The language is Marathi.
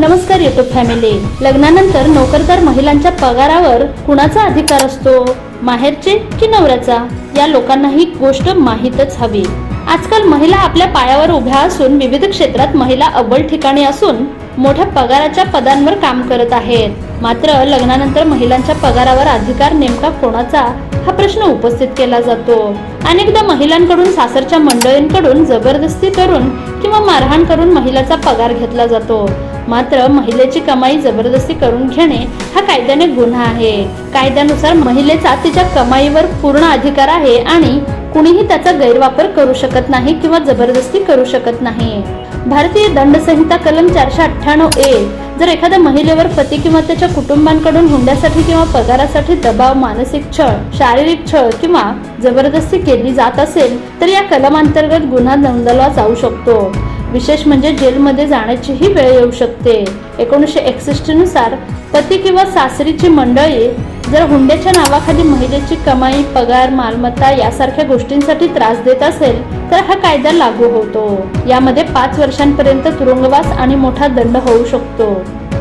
नमस्कार युट्यूब फॅमिली लग्नानंतर नोकरदार महिलांच्या पगारावर कुणाचा अधिकार असतो? माहेरचे की नवऱ्याचा? या लोकांना ही गोष्ट माहीतच हवी. आजकाल महिला आपल्या पायावर उभ्या असून विविध क्षेत्रात महिला अव्वल ठिकाणी असून मोठ्या पगाराच्या पदांवर काम करत आहेत. मात्र लग्नानंतर महिलांच्या पगारावर अधिकार नेमका कोणाचा? हा प्रश्न उपस्थित केला जातो. अनेकदा महिलांकडून सासरच्या मंडळींकडून जबरदस्ती करून किंवा मारहाण करून महिलाचा पगार घेतला जातो. मात्र महिलेची कमाई जबरदस्ती करून घेणे हा कायद्याने गुन्हा आहे. कायद्यानुसार महिलेचा तिच्या कमाईवर पूर्ण अधिकार आहे आणि कुणीही त्याचा गैरवापर करू शकत नाही किंवा जबरदस्ती करू शकत नाही. भारतीय दंडसंहिता कलम चारशे अठ्ठ्याण्णव ए जर एखाद्या महिलेवर पती किंवा त्याच्या कुटुंबांकडून हुंड्यासाठी किंवा पगारासाठी दबाव मानसिक छळ शारीरिक छळ किंवा जबरदस्ती केली जात असेल तर या कलमांतर्गत गुन्हा नोंदवला जाऊ शकतो. विशेष म्हणजे जेलमध्ये जाण्याचीही वेळ येऊ शकते. एकोणीसशे एकसष्टनुसार पती किंवा सासरीची मंडळी जर हुंड्याच्या नावाखाली महिलेची कमाई पगार मालमत्ता यासारख्या गोष्टींसाठी त्रास देत असेल तर हा कायदा लागू होतो. यामध्ये पाच वर्षांपर्यंत तुरुंगवास आणि मोठा दंड होऊ शकतो.